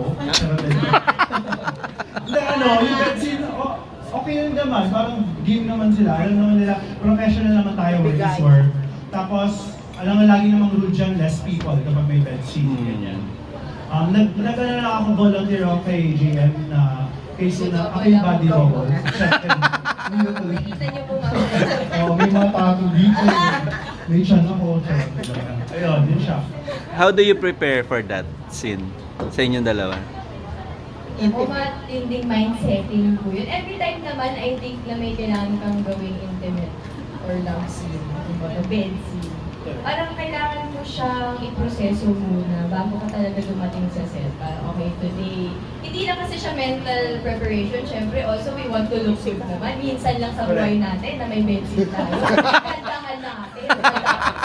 ako. Hindi, ano, yung bed scene, o- okay lang naman. Parang game naman sila. Alam naman nila, professional naman tayo with this work. Tapos, alam nga lagi namang rule dyan, less people kapag may bed scene. Hmm. Ganyan. Um, nag, nag ano lang ako volunteer ako kay JM na case na ako yung body double. Kita niyo po. Oh, may mga tattoo dito. May chan ako. Ayun, yun siya. How do you prepare for that scene sa inyong dalawa? O matinding mind setting po yun. Every time naman, I think na may kailangan kang gawing intimate or love scene, kumbaga bed scene. Parang kailangan mo siyang iproseso muna bago ka talaga dumating sa set. Parang okay, today, hindi lang kasi siya mental preparation. Siyempre, also we want to look good naman. Minsan lang sa buhay natin na may bed scene tayo. Kantahan natin.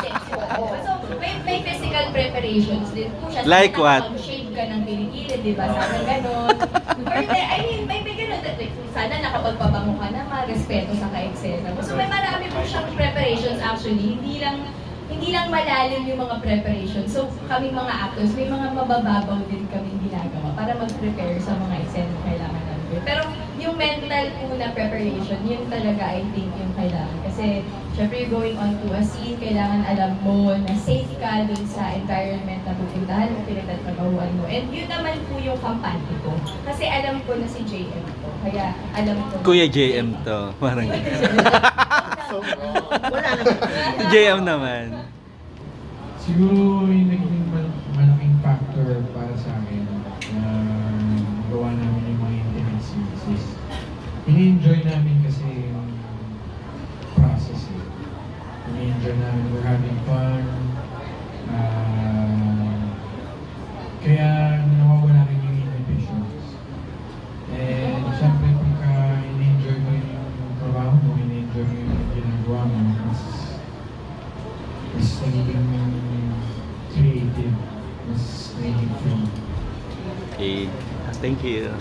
sexual. So, may, may physical preparations din po siya. Like what? Shave ka ng kilikili, di ba? Sana ganon. Or hindi, I mean, may, may like, Sana nakapagpabango ka naman, respeto sa ka-eksena. So may marami po siyang preparations actually. Hindi lang hindi lang malalim yung mga preparations. So kami mga actors, may mga mabababaw din kaming ginagawa para mag-prepare sa mga eksena na kailangan namin. Pero yung mental po na preparation, yun talaga I think yung kailangan. Kasi syempre you're going on to a scene, kailangan alam mo na safe ka dun sa environment pupuntahan mo, pinagtatagawan mo. And yun naman po yung kampante ko. Kasi alam ko na si JM to. Kaya alam ko. Kuya JM to. Parang So, wala naman. Si JM naman. Siguro yung naging mal- malaking factor para sa akin na gawa namin yung mga intimate scenes is ini-enjoy namin kasi yung process eh. Ini-enjoy namin, we're having fun. Mas nagiging creative, mas nagiging fun. Okay. Thank you.